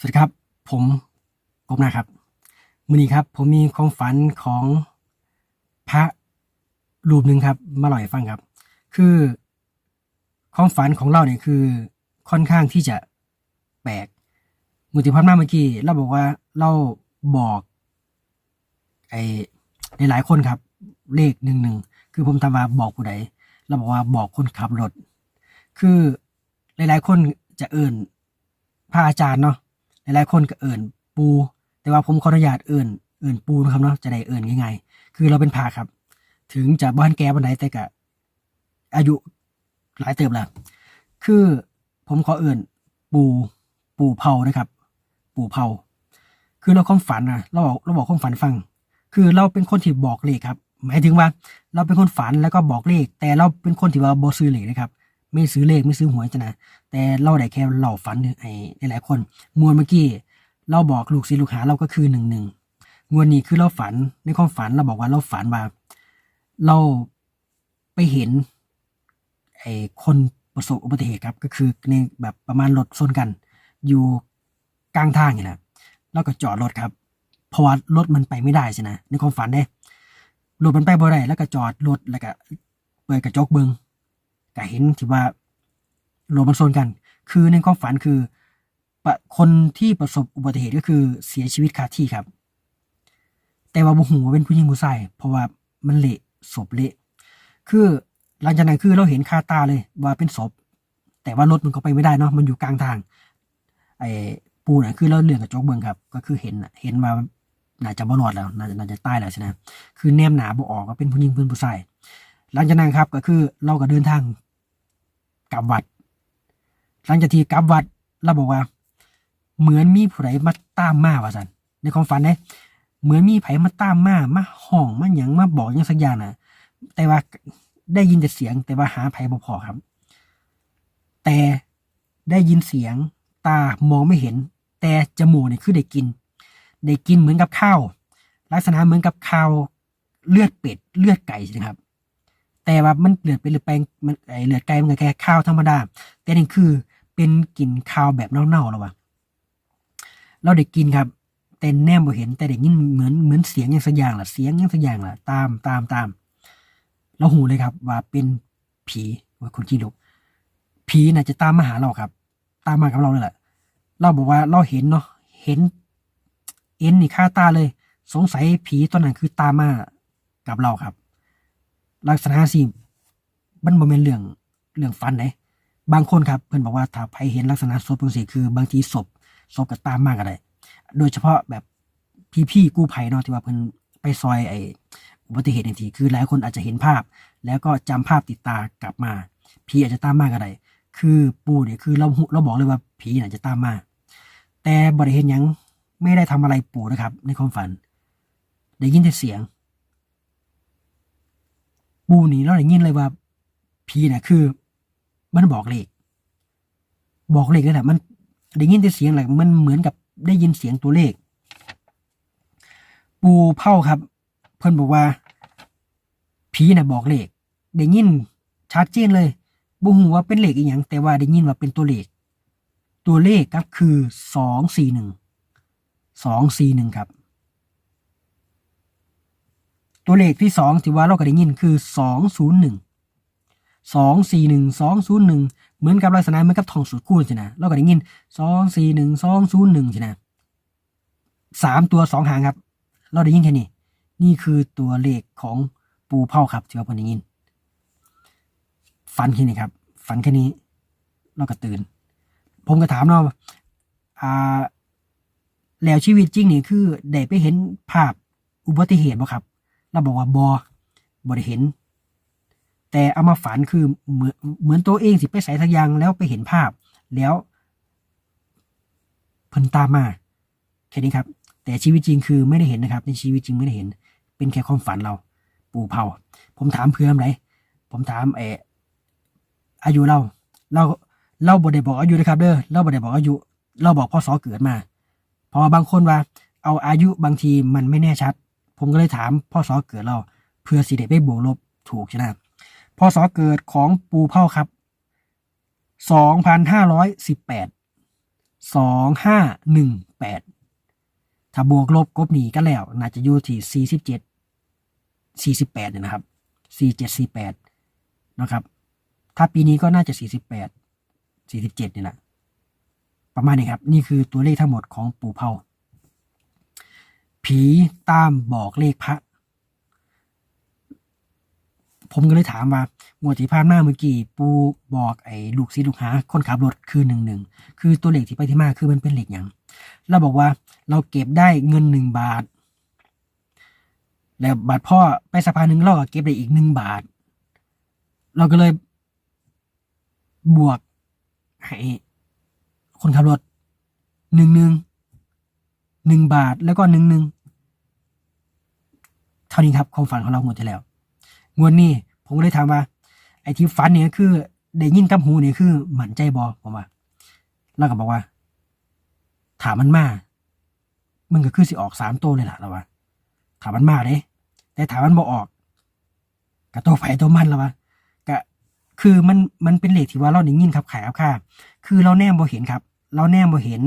สวัสดีครับ ผมกบนะครับมือนี้ครับ ผมมีความฝันของพระรูปหนึ่งครับ มาเล่าให้ฟังครับ คือความฝันของเราเนี่ยคือค่อนข้างที่จะแปลกมุติภาพหน้าเมื่อกี้เราบอกว่าเราบอกไอ้หลายๆคนครับ เลขหนึ่งหนึ่งคือผมทำมาบอกผู้ใดเราบอกว่าบอกคนขับรถ คือหลายๆคนจะเอิ่นพระอาจารย์เนาะ หลายๆคนก็เอิ่นปู แต่ว่าผมขออนุญาตเอิ่นเอิ่นปูนะครับเนาะจะได้เอิ่นง่ายๆคือเราเป็นพระครับ ถึงจะบ้านแก่บันไดแต่ก็อายุหลายเติบแล้วคือผมขอเอิ่นปูปูเผานะครับ ปูเผาคือเราความฝันนะเราบอกเราบอกความฝันฟัง คือเราเป็นคนที่บอกเลขครับ หมายถึงว่า เราเป็นคนฝันแล้วก็บอกเลข แต่เราเป็นคนที่ว่าบอซื้อเลขนะครับ ไม่ซื้อเลขไม่ซื้อหวยจะนะแต่เราได้แค่เล่าฝันไอ้หลายๆคนมวลเมื่อกี้เราบอกลูกศิษย์ลูกหาเราก็คือหนึ่งหนึ่งมวลนี้คือเราฝันในความฝันเราบอกว่าเราฝันว่าเราไปเห็นไอ้คนประสบอุบัติเหตุครับ ก็คือในแบบประมาณรถชนกัน อยู่กลางทางนี่แหละเราก็จอดรถครับ เพราะว่ารถมันไปไม่ได้ใช่นะในความฝันเด้รถมันไปบ่ได้แล้วก็จอดรถแล้วก็เปิดกระจกเบิง ก็เห็นที่ว่ารถมันชนกัน คือในความฝันคือปะคนที่ประสบอุบัติเหตุก็คือเสียชีวิตคาที่ครับ แต่ว่าบุหูว่าเป็นผู้หญิงผู้ชายเพราะว่ามันเละศพเละ คือหลังจากนั้นคือเราเห็นคาตาเลยว่าเป็นศพ แต่ว่ารถมันก็ไปไม่ได้เนาะมันอยู่กลางทางไอ้ปูน่ะคือเราเลื่อนกระจกเบิ่งครับ ก็คือเห็นเห็นว่าน่าจะบ่รอดแล้วน่าจะน่าจะตายแล้วใช่ไหมคือแนมหนาบ่ออกว่าเป็นผู้หญิงเป็นผู้ชายหลังจากนั้นครับก็คือเราก็เดินทาง กลับวัด หลังจากที่กลับวัดเราบอกว่า เหมือนมีผู้ใดมาตามมาว่าสันในความฝันเนี่ยเหมือนมีไผมาตามมามาห้องมาหยังมาบอกหยังสักอย่างน่ะ แต่ว่าได้ยินแต่เสียง แต่ว่าหาไผบ่พอครับ แต่ได้ยินเสียง ตามองไม่เห็น แต่จมูกเนี่ยคือได้กิน ได้กินเหมือนกับข้าวลักษณะเหมือนกับข้าวเลือดเป็ดเลือดไก่ใช่ไหมครับ แต่ว่ามันเลือดเป็นเลือดแปลงมันไอเลือดไก่มันก็แค่ข้าวธรรมดา แต่นี่คือเป็นกลิ่นข้าวแบบเน่าๆแล้ววะเราได้กินครับ แต่แนมบ่เห็นแต่ได้ยินเหมือนเหมือนเสียงอย่างสักอย่างล่ะเสียงอย่างสักอย่างล่ะตามตามตามเราหูเลยครับ ว่าเป็นผีว่าคนขี้ลุกผีน่ะจะตามมาหาเราครับ ตามมากับเราเลยแหละเราบอกว่าเราเห็นเนาะเห็นเอ็นนี่ค่าตาเลย สงสัยผีตัวนั้นคือตามมากับเราครับ ลักษณะสิมันบ่แม่นเรื่องเรื่องฟันไหนบางคนครับเพิ่นบอกว่าถ้าใครเห็นลักษณะศพจังซี่คือบางทีศพศพก็ตามมาก็ได้โดยเฉพาะแบบพี่ๆกู้ภัยเนาะที่ว่าเพิ่นไปซอยไออุบัติเหตุทันทีคือหลายคนอาจจะเห็นภาพ แล้วก็จำภาพติดตากลับมา ผีอาจจะตามมาก็ได้คือปู่เนี่ยคือเราเราบอกเลยว่าผีน่ะจะตามมาแต่บริเห็นหยังไม่ได้ทำอะไรปู่นะครับ ในความฝัน ได้ยินแต่เสียง ปูนี่เราได้ยินเลยว่าผีน่ะคือ มันบอกเลขบอกเลขเลยแหละมันได้ยินแต่เสียงแหละมันเหมือนกับได้ยินเสียงตัวเลข ปูเผ่าครับ เพิ่นบอกว่าผีน่ะบอกเลขได้ยินชัดเจนเลยบ่ฮู้ว่าเป็นเลขอีหยังแต่ว่าได้ยินว่าเป็นตัวเลข ตัวเลขก็คือสองสี่หนึ่งสองสี่หนึ่งครับ ตัวเลขที่สองที่ว่าเราก็ได้ยินคือสองศูนย์หนึ่งสองสี่หนึ่งสองศูนย์หนึ่งเหมือนกับลักษณะเหมือนกับทองสูตรคูณใช่นะเราก็ได้ยินสองสี่หนึ่งสองศูนย์หนึ่งใช่นะสามตัวสองหางครับ เราได้ยินแค่นี้ นี่คือตัวเลขของปูเผาครับที่ว่าพิ่นได้ยิน ฝันแค่นี้ครับ ฝันแค่นี้ เราก็ตื่น ผมก็ถามเนาอ่าแล้วชีวิตจริงนี่คือได้ไปเห็นภาพอุบัติเหตุบ่ครับ เราบอกว่าบอบ่ได้เห็น แต่เอามาฝันคือเหมือนเหมือนตัวเองสิไปใส่ทักอย่างแล้วไปเห็นภาพ แล้วเพิ่นตามมาแค่นี้ครับ แต่ชีวิตจริงคือไม่ได้เห็นนะครับ ในชีวิตจริงไม่ได้เห็น เป็นแค่ความฝันเรา ปู่เผา ผมถามเพื่อนไรผมถามเอออายุเราเราเราบ่ได้บอกอายุนะครับเด้อเราบ่ได้บอกอายุ เราบอกพ่อสอเกิดมาพราะว่าบางคนว่า เอาอายุบางทีมันไม่แน่ชัด ผมก็เลยถามพ่อสอเกิดเราเพื่อสิเดไปบวกลบถูกใช่ไหมพ่อสอเกิดของปูเผ่าครับสองพันห้าร้อยสิบแปดสองห้าหนึ่งแปดถ้าบวกลบกบหนีกันแล้ว น่าจะอยู่ที่สี่สิบเจ็ดสี่สิบแปดเนี่ยนะครับสี่เจ็ดสี่แปดนะครับ ถ้าปีนี้ก็น่าจะสี่สิบแปดสี่สิบเจ็ดนี่แหละประมาณนี้ครับ นี่คือตัวเลขทั้งหมดของปู่เผา ผีตามบอกเลขพระ ผมก็เลยถามว่างวดที่ผ่านมาเมื่อกี้ปูบอกไอ้ลูกศิษย์ลูกหาคนขับรถคือหนึ่งหนึ่งคือตัวเลขที่ไปที่มาคือมันเป็นเลขอย่างเราบอกว่าเราเก็บได้เงินหนึ่งบาท แล้วบาทพ่อไปสะพานหนึ่งเราก็เก็บได้อีกหนึ่งบาท เราก็เลยบวกให้คนขับรถหนึ่งหนึ่ง หนึ่งบาทแล้วก็หนึ่งหนึ่งเท่านี้ครับความฝันของเราหมดที่แล้วงวดนี้ผมก็เลยถามว่า ไอ้ที่ฝันเนี่ยคือได้ยินกับหูเนี่ยคือหมั่นใจบอผมว่าแล้วก็บอกว่า ถามมันมามันก็คือสิออกสามโตเลยล่ะเราว่าถามมันมาเด้แต่ถามมันบอออกกับตัวไผ่ตัวมันแล้ววะก็คือมันมันเป็นเหลขที่ว่าเราได้ยินครับขายครับค่าคือเราแนมบ่เห็นครับ เราแนมบ่เห็น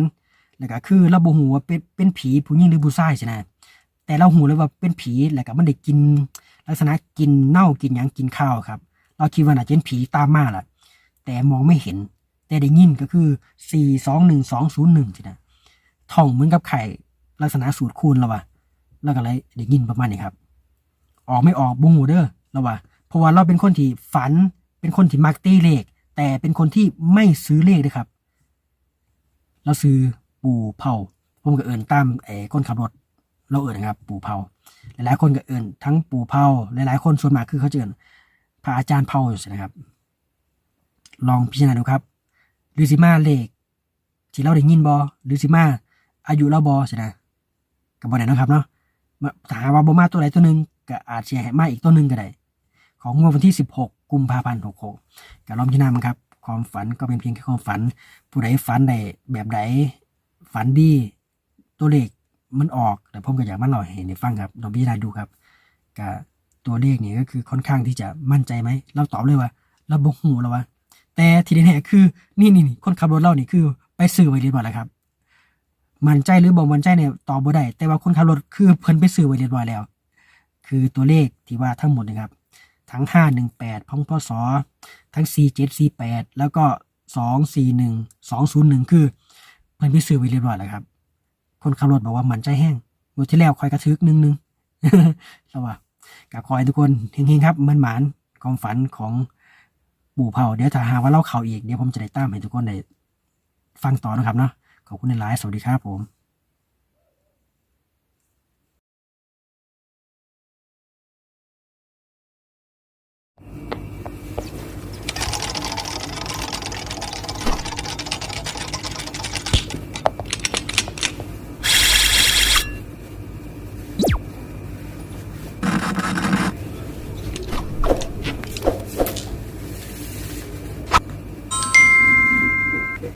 แล้วก็คือเราบ่หูว่าเป็นเป็นผีผู้หญิงหรือผู้ชายใช่ไหมแต่เราหูเลยว่าเป็นผีแล้วก็มันได้กินลักษณะกินเน่ากินหยังกินข้าวครับ เราคิดว่าน่าจะเป็นผีตามมาล่ะแต่มองไม่เห็น แต่ได้ยินก็คือสี่สองหนึ่งสองศูนย์หนึ่งสินะท่องเหมือนกับไข่ลักษณะสูตรคูณแล้ววะแล้วก็เลยได้ยินประมาณนี้ครับ ออกไม่ออกบุงหูเด้อแล้ววะเพราะว่าเราเป็นคนที่ฝัน เป็นคนที่มักตีเลข แต่เป็นคนที่ไม่ซื้อเลขด้วยครับ เราซื้อ ปูเผาผมก็เอินตามไอ้คนขับรถเราเอินนะครับ ปูเผาหลายๆคนก็เอินทั้งปูเผาหลายๆคนส่วนมากคือเขาจะเอินพระอาจารย์เผาอยู่นะครับ ลองพิจารณาดูครับหรือสิมาเลขที่เราได้ยินบอหรือสิมาอายุเราบอใช่ไหมกับบอไหนนะครับเนาะมาถามว่าบมาตัวไหนตัวหนึ่งก็อาจจะให้มาอีกตัวหนึ่งก็ได้ของงวดวันที่ 16 กุมภาพันธ์66ก็ลองพิจารณามันครับ ความฝันก็เป็นเพียงแค่ความฝัน ผู้ใดฝันใดแบบใด ฝันดีตัวเลขมันออก แต่ผมก็อยากมาเล่าให้เห็นในฟังครับลองพิจารณาดูครับกับตัวเลขนี่ก็คือค่อนข้างที่จะมั่นใจไหมเราตอบเลยว่า เราบกหูแล้ววะแต่ที่แน่คือนี่นี่นี่คนขับรถเรานี่คือ ไปซื้อไว้เรียบร้อยแล้วครับ มั่นใจหรือบอกมั่นใจเนี่ยตอบบ่ได้แต่ว่าคนขับรถคือเพิ่นไปซื้อไว้เรียบร้อยแล้ว คือตัวเลขที่ว่าทั้งหมดนะครับ ทั้ง 518พงพศทั้ง 4748 แล้วก็ 241 201 คือ เพิ่นไปซื้อไว้เรียบร้อยแล้วครับ คนขับรถบอกว่ามันใจแห้งงวดที่แล้วคอยกระทึกหนึงหนึงแล้วว่าก็ขอยทุกคนเฮงๆครับมันหมานความฝันของปู่เผาเดี๋ยวถ้าหากว่าเล่าข่าวอีกเดี๋ยวผมจะได้ตามให้ทุกคนได้ฟังต่อนะครับเนาะขอบคุณในไลฟ์สวัสดีครับผม